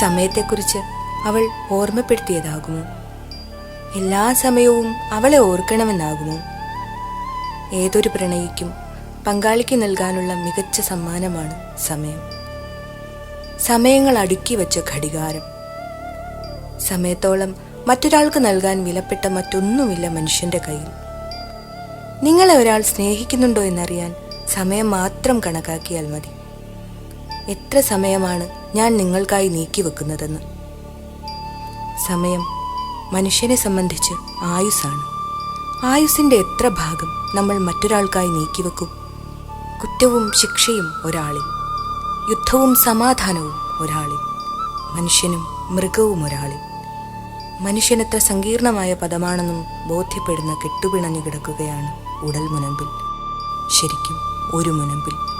സമയത്തെക്കുറിച്ച് അവൾ ഓർമ്മപ്പെടുത്തിയതാകുമോ? എല്ലാ സമയവും അവളെ ഓർക്കണമെന്നാകുമോ? ഏതൊരു പ്രണയിക്കും പങ്കാളിക്ക് നൽകാനുള്ള മികച്ച സമ്മാനമാണ് സമയം. സമയങ്ങൾ അടുക്കി വച്ച ഘടികാരം. സമയത്തോളം മറ്റൊരാൾക്ക് നൽകാൻ വിലപ്പെട്ട മറ്റൊന്നുമില്ല മനുഷ്യന്റെ കയ്യിൽ. നിങ്ങളെ ഒരാൾ സ്നേഹിക്കുന്നുണ്ടോ എന്നറിയാൻ സമയം മാത്രം കണക്കാക്കിയാൽ മതി. എത്ര സമയമാണ് ഞാൻ നിങ്ങൾക്കായി നീക്കി വെക്കുന്നതെന്ന്? സമയം മനുഷ്യനെ സംബന്ധിച്ച് ആയുസ്സാണ്. ആയുസിന്റെ എത്ര ഭാഗം നമ്മൾ മറ്റൊരാൾക്കായി നീക്കിവെക്കും കുറ്റവും ശിക്ഷയും ഒരാളിൽ. യുദ്ധവും സമാധാനവും ഒരാളിൽ. മനുഷ്യനും മൃഗവും ഒരാളിൽ. മനുഷ്യനെത്ര സങ്കീർണമായ പദമാണെന്നും ബോധ്യപ്പെടുന്ന കെട്ടുപിണഞ്ഞു കിടക്കുകയാണ് ഉടൽ മുനമ്പിൽ. ശരിക്കും ഒരു മുനമ്പിൽ.